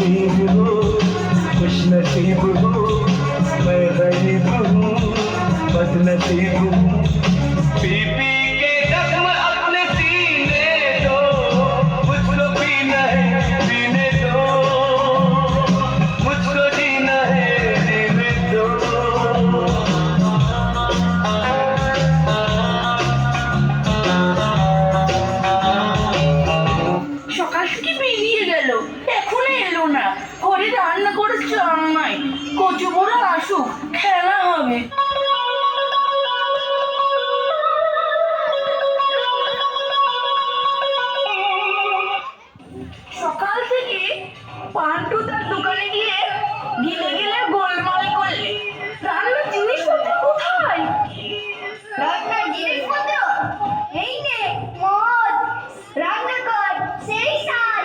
नसीब हो खुश नसीब हो मैं गरीब हूँ बदनसीब हूँ রান্না করে চাল নাই কচু বড় আসুক খেলা হবে। সকাল থেকে পান্টু তার দোকানে গিয়ে গিলে গেলে গোলমাল করলে। রান্নার জিনিসপত্র কোথায়? রান্নার জিনিসপত্র? এই নে মদ। রান্না কর সেই সাল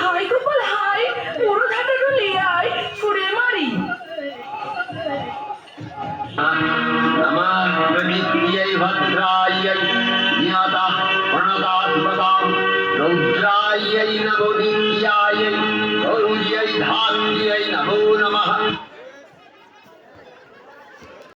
হাই গোপাল नमस्त्रियै भद्रायै ज्ञाता प्रणतात्मकां रौद्रायै नमो नमो